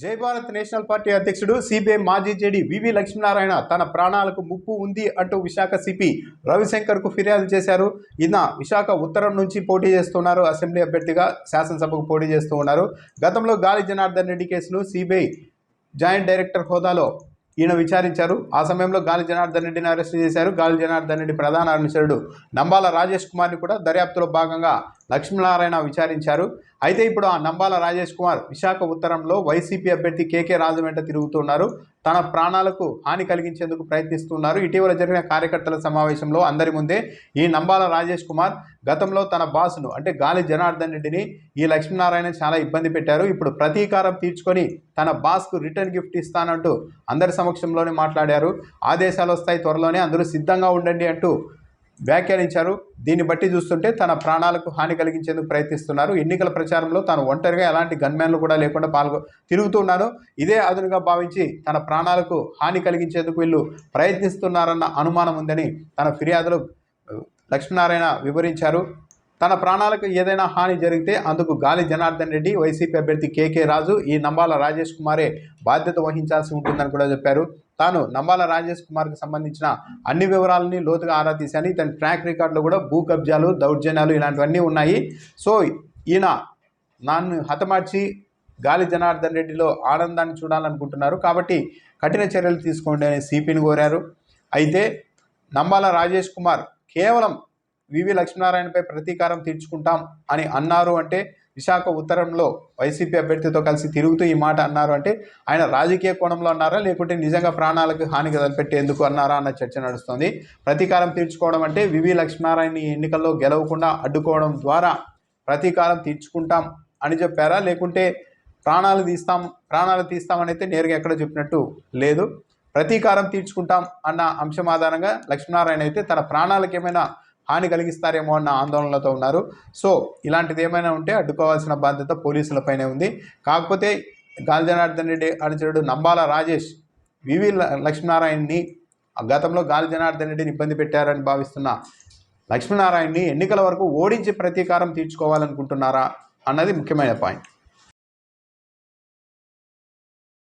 జై Bharat national party అధ్యక్షుడు CBI మాజీ జేడీ వివి లక్ష్మీనారాయణ తన ప్రాణాలకు ముప్పు ఉంది అంటూ విశాఖ సిపి రవిశంకర్కు ఫిర్యాదు చేశారు. ఈయన విశాఖ ఉత్తరం నుంచి పోటీ చేస్తున్నారు. అసెంబ్లీ అభ్యర్థిగా శాసనసభకు పోటీ చేస్తూ ఉన్నారు. గతంలో గాలి జనార్దన్ రెడ్డి కేసును సిబిఐ జాయింట్ డైరెక్టర్ హోదాలో ఈయన విచారించారు. ఆ సమయంలో గాలి జనార్దన్ రెడ్డిని అరెస్ట్ చేశారు. గాలి జనార్దన్ రెడ్డి ప్రధాన అనుచరుడు నంబాల రాజేష్ కుమార్ని కూడా దర్యాప్తులో భాగంగా లక్ష్మీనారాయణ విచారించారు. అయితే ఇప్పుడు ఆ నంబాల రాజేష్ కుమార్ విశాఖ ఉత్తరంలో వైసీపీ అభ్యర్థి కేకే రాజు వెంట తిరుగుతున్నారు. తన ప్రాణాలకు హాని కలిగించేందుకు ప్రయత్నిస్తున్నారు. ఇటీవల జరిగిన కార్యకర్తల సమావేశంలో అందరి ముందే ఈ నంబాల రాజేష్ కుమార్ గతంలో తన బాసును అంటే గాలి జనార్దన్ రెడ్డిని ఈ లక్ష్మీనారాయణ చాలా ఇబ్బంది పెట్టారు. ఇప్పుడు ప్రతీకారం తీర్చుకొని తన బాస్కు రిటర్న్ గిఫ్ట్ ఇస్తానంటూ అందరి సమక్షంలోనే మాట్లాడారు. ఆదేశాలు వస్తాయి త్వరలోనే అందరూ సిద్ధంగా ఉండండి అంటూ వ్యాఖ్యానించారు. దీన్ని బట్టి చూస్తుంటే తన ప్రాణాలకు హాని కలిగించేందుకు ప్రయత్నిస్తున్నారు. ఎన్నికల ప్రచారంలో తాను ఒంటరిగా ఎలాంటి గన్మ్యాన్లు కూడా లేకుండా పాల్గొ తిరుగుతున్నాను ఇదే అదునుగా భావించి తన ప్రాణాలకు హాని కలిగించేందుకు వీళ్ళు ప్రయత్నిస్తున్నారన్న అనుమానం ఉందని తన ఫిర్యాదులో లక్ష్మీనారాయణ వివరించారు. తన ప్రాణాలకు ఏదైనా హాని జరిగితే అందుకు గాలి జనార్దన్ రెడ్డి వైసీపీ అభ్యర్థి కేకే రాజు ఈ నంబాల రాజేష్ కుమారే బాధ్యత వహించాల్సి ఉంటుందని కూడా చెప్పారు. తాను నంబాల రాజేష్ కుమార్కి సంబంధించిన అన్ని వివరాలని లోతుగా ఆరా తీశాను. ఇతని ట్రాక్ రికార్డులో కూడా భూ కబ్జాలు దౌర్జన్యాలు ఇలాంటివన్నీ ఉన్నాయి. సో ఈయన నన్ను హతమార్చి గాలి జనార్దన్ రెడ్డిలో ఆనందాన్ని చూడాలనుకుంటున్నారు. కాబట్టి కఠిన చర్యలు తీసుకోండి అని సిపిని కోరారు. అయితే నంబాల రాజేష్ కుమార్ కేవలం వివి లక్ష్మీనారాయణపై ప్రతీకారం తీర్చుకుంటాం అని అన్నారు అంటే విశాఖ ఉత్తరంలో వైసీపీ అభ్యర్థితో కలిసి తిరుగుతూ ఈ మాట అన్నారు అంటే ఆయన రాజకీయ కోణంలో అన్నారా? లేకుంటే నిజంగా ప్రాణాలకు హాని కదలిపెట్టేందుకు అన్నారా? అన్న చర్చ నడుస్తుంది. ప్రతీకారం తీర్చుకోవడం అంటే వివి లక్ష్మీనారాయణ ఎన్నికల్లో గెలవకుండా అడ్డుకోవడం ద్వారా ప్రతీకారం తీర్చుకుంటాం అని చెప్పారా? లేకుంటే ప్రాణాలు తీస్తాం ప్రాణాలు తీస్తామని అయితే నేరుగా ఎక్కడ చెప్పినట్టు లేదు. ప్రతీకారం తీర్చుకుంటాం అన్న అంశం ఆధారంగా లక్ష్మీనారాయణ అయితే తన ప్రాణాలకు ఏమైనా హాని కలిగిస్తారేమో అన్న ఆందోళనలతో ఉన్నారు. సో ఇలాంటిది ఏమైనా ఉంటే అడ్డుకోవాల్సిన బాధ్యత పోలీసులపైనే ఉంది. కాకపోతే గాలి జనార్దన్ రెడ్డి అనుచరుడు నంబాల రాజేష్ వివి లక్ష్మీనారాయణ్ని లక్ష్మీనారాయణని గతంలో గాలి జనార్దన్ రెడ్డిని ఇబ్బంది పెట్టారని భావిస్తున్న లక్ష్మీనారాయణని ఎన్నికల వరకు ఓడించి ప్రతీకారం తీర్చుకోవాలనుకుంటున్నారా అన్నది ముఖ్యమైన పాయింట్.